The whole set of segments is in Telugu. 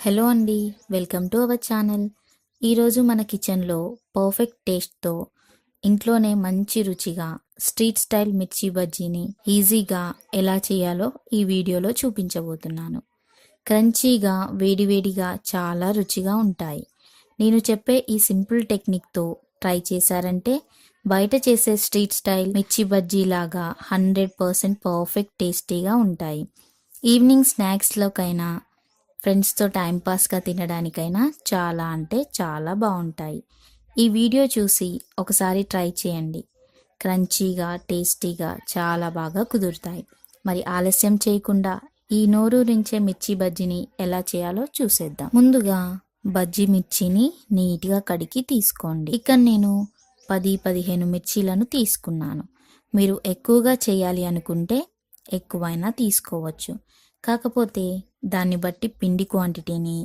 హలో అండి వెల్కమ్ టు అవర్ ఛానల్. ఈరోజు మన కిచెన్లో పర్ఫెక్ట్ టేస్ట్తో ఇంట్లోనే మంచి రుచిగా స్ట్రీట్ స్టైల్ మిర్చి బజ్జీని ఈజీగా ఎలా చేయాలో ఈ వీడియోలో చూపించబోతున్నాను. క్రంచీగా వేడివేడిగా చాలా రుచిగా ఉంటాయి. నేను చెప్పే ఈ సింపుల్ టెక్నిక్తో ట్రై చేశారంటే బయట చేసే స్ట్రీట్ స్టైల్ మిర్చి బజ్జీ లాగా హండ్రెడ్ పర్సెంట్ పర్ఫెక్ట్ టేస్టీగా ఉంటాయి. ఈవినింగ్ స్నాక్స్లోకైనా ఫ్రెండ్స్తో టైంపాస్గా తినడానికైనా చాలా అంటే చాలా బాగుంటాయి. ఈ వీడియో చూసి ఒకసారి ట్రై చేయండి. క్రంచీగా టేస్టీగా చాలా బాగా కుదురుతాయి. మరి ఆలస్యం చేయకుండా ఈ నోరు నుంచే మిర్చి బజ్జీని ఎలా చేయాలో చూసేద్దాం. ముందుగా బజ్జీ మిర్చిని నీట్గా కడిగి తీసుకోండి. ఇక్కడ నేను పది పదిహేను మిర్చీలను తీసుకున్నాను. మీరు ఎక్కువగా చేయాలి అనుకుంటే ఎక్కువైనా తీసుకోవచ్చు. కాకపోతే దాన్ని బట్టి పిండి క్వాంటిటీని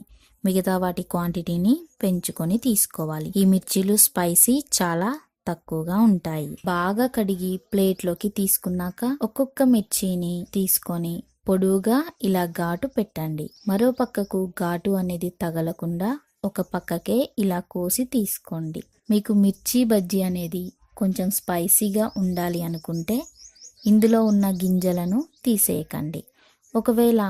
మిగతా వాటి క్వాంటిటీని పెంచుకొని తీసుకోవాలి. ఈ మిర్చీలు స్పైసీ చాలా తక్కువగా ఉంటాయి. బాగా కడిగి ప్లేట్లోకి తీసుకున్నాక ఒక్కొక్క మిర్చిని తీసుకొని పొడువుగా ఇలా ఘాటు పెట్టండి. మరో పక్కకు ఘాటు అనేది తగలకుండా ఒక పక్కకే ఇలా కోసి తీసుకోండి. మీకు మిర్చి బజ్జీ అనేది కొంచెం స్పైసీగా ఉండాలి అనుకుంటే ఇందులో ఉన్న గింజలను తీసేయకండి. ఒకవేళ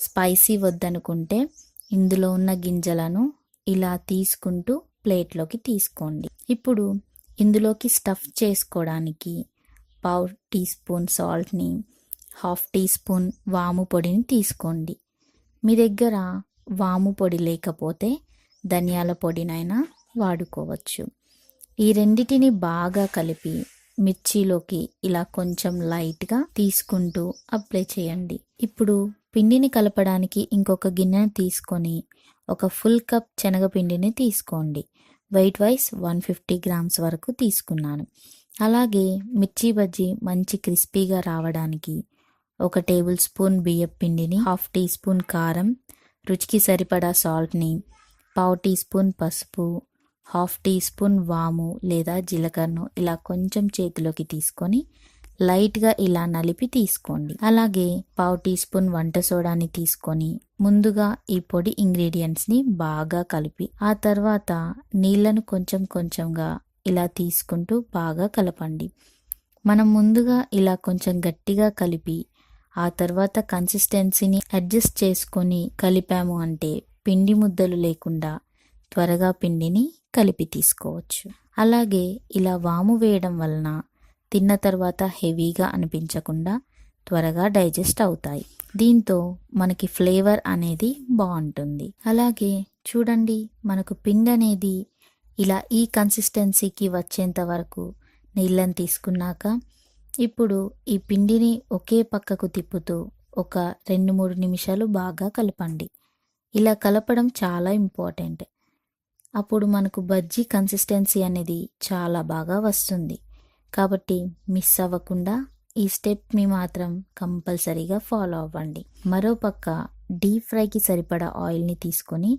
స్పైసీ వద్దనుకుంటే ఇందులో ఉన్న గింజలను ఇలా తీసుకుంటూ ప్లేట్లోకి తీసుకోండి. ఇప్పుడు ఇందులోకి స్టఫ్ చేసుకోవడానికి పావు టీ స్పూన్ సాల్ట్ని హాఫ్ టీ స్పూన్ వాము పొడిని తీసుకోండి. మీ దగ్గర వాము పొడి లేకపోతే ధనియాల పొడినైనా వాడుకోవచ్చు. ఈ రెండిటిని బాగా కలిపి మిర్చిలోకి ఇలా కొంచెం లైట్గా తీసుకుంటూ అప్లై చేయండి. ఇప్పుడు పిండిని కలపడానికి ఇంకొక గిన్నెను తీసుకొని ఒక ఫుల్ కప్ శనగపిండిని తీసుకోండి. Weight wise one fifty grams వరకు తీసుకున్నాను. అలాగే మిర్చి బజ్జీ మంచి క్రిస్పీగా రావడానికి ఒక టేబుల్ స్పూన్ బియ్యం పిండిని హాఫ్ టీ స్పూన్ కారం రుచికి సరిపడా సాల్ట్ని పావు టీ స్పూన్ పసుపు హాఫ్ టీ స్పూన్ వాము లేదా జీలకర్రను ఇలా కొంచెం చేతిలోకి తీసుకొని లైట్గా ఇలా నలిపి తీసుకోండి. అలాగే పావు టీ స్పూన్ వంట సోడాని తీసుకొని ముందుగా ఈ పొడి ఇంగ్రీడియంట్స్ని బాగా కలిపి ఆ తర్వాత నీళ్ళను కొంచెం కొంచెంగా ఇలా తీసుకుంటూ బాగా కలపండి. మనం ముందుగా ఇలా కొంచెం గట్టిగా కలిపి ఆ తర్వాత కన్సిస్టెన్సీని అడ్జస్ట్ చేసుకొని కలిపాము అంటే పిండి ముద్దలు లేకుండా త్వరగా పిండిని కలిపి తీసుకోవచ్చు. అలాగే ఇలా వాము వేయడం వలన తిన్న తర్వాత హెవీగా అనిపించకుండా త్వరగా డైజెస్ట్ అవుతాయి. దీంతో మనకి ఫ్లేవర్ అనేది బాగుంటుంది. అలాగే చూడండి మనకు పిండి అనేది ఇలా ఈ కన్సిస్టెన్సీకి వచ్చేంత వరకు నీళ్ళని తీసుకున్నాక ఇప్పుడు ఈ పిండిని ఒకే పక్కకు తిప్పుతూ ఒక రెండు మూడు నిమిషాలు బాగా కలపండి. ఇలా కలపడం చాలా ఇంపార్టెంట్. అప్పుడు మనకు బజ్జీ కన్సిస్టెన్సీ అనేది చాలా బాగా వస్తుంది. కాబట్టి మిస్ అవ్వకుండా ఈ స్టెప్ని మాత్రం కంపల్సరీగా ఫాలో అవ్వండి. మరోపక్క డీప్ ఫ్రైకి సరిపడా ఆయిల్ని తీసుకొని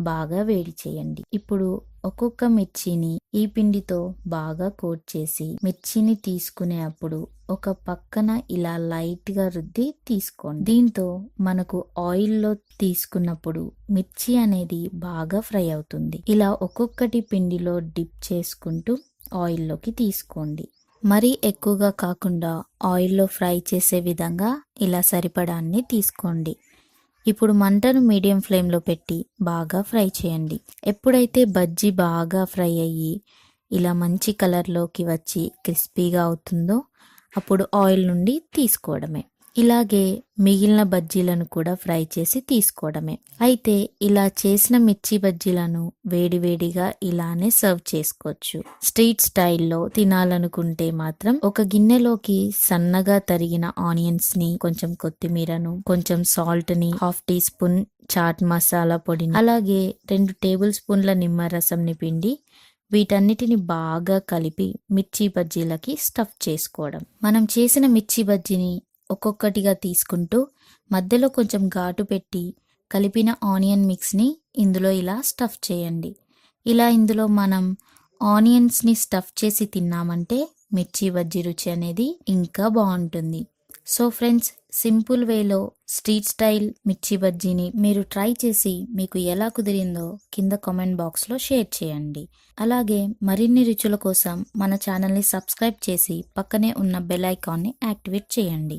బాగా వేడి చేయండి. ఇప్పుడు ఒక్కొక్క మిర్చిని ఈ పిండితో బాగా కోట్ చేసి మిర్చిని తీసుకునే అప్పుడు ఒక పక్కన ఇలా లైట్గా రుద్ది తీసుకోండి. దీంతో మనకు ఆయిల్లో తీసుకున్నప్పుడు మిర్చి అనేది బాగా ఫ్రై అవుతుంది. ఇలా ఒక్కొక్కటి పిండిలో డిప్ చేసుకుంటూ ఆయిల్లోకి తీసుకోండి. మరీ ఎక్కువగా కాకుండా ఆయిల్లో ఫ్రై చేసే విధంగా ఇలా సరిపడాన్ని తీసుకోండి. ఇప్పుడు మంటను మీడియం ఫ్లేమ్లో పెట్టి బాగా ఫ్రై చేయండి. ఎప్పుడైతే బజ్జీ బాగా ఫ్రై అయ్యి ఇలా మంచి కలర్లోకి వచ్చి క్రిస్పీగా అవుతుందో అప్పుడు ఆయిల్ నుండి తీసుకోవడమే. ఇలాగే మిగిలిన బజ్జీలను కూడా ఫ్రై చేసి తీసుకోవడమే. అయితే ఇలా చేసిన మిర్చి బజ్జీలను వేడివేడిగా ఇలానే సర్వ్ చేసుకోవచ్చు. స్ట్రీట్ స్టైల్లో తినాలనుకుంటే మాత్రం ఒక గిన్నెలోకి సన్నగా తరిగిన ఆనియన్స్ని కొంచెం కొత్తిమీరను కొంచెం సాల్ట్ని half teaspoon chaat masala పొడిని అలాగే రెండు టేబుల్ స్పూన్ల నిమ్మరసంని పిండి వీటన్నిటిని బాగా కలిపి మిర్చి బజ్జీలకి స్టఫ్ చేసుకోవడం. మనం చేసిన మిర్చి బజ్జీని ఒక్కొక్కటిగా తీసుకుంటూ మధ్యలో కొంచెం ఘాటు పెట్టి కలిపిన ఆనియన్ మిక్స్ని ఇందులో ఇలా స్టఫ్ చేయండి. ఇలా ఇందులో మనం ఆనియన్స్ని స్టఫ్ చేసి తిన్నామంటే మిర్చి బజ్జీ రుచి అనేది ఇంకా బాగుంటుంది. సో ఫ్రెండ్స్ సింపుల్ వేలో స్ట్రీట్ స్టైల్ మిర్చి బజ్జీని మీరు ట్రై చేసి మీకు ఎలా కుదిరిందో కింద కామెంట్ బాక్స్లో షేర్ చేయండి. అలాగే మరిన్ని రుచుల కోసం మన ఛానల్ని సబ్స్క్రైబ్ చేసి పక్కనే ఉన్న బెల్ ఐకాన్ని యాక్టివేట్ చేయండి.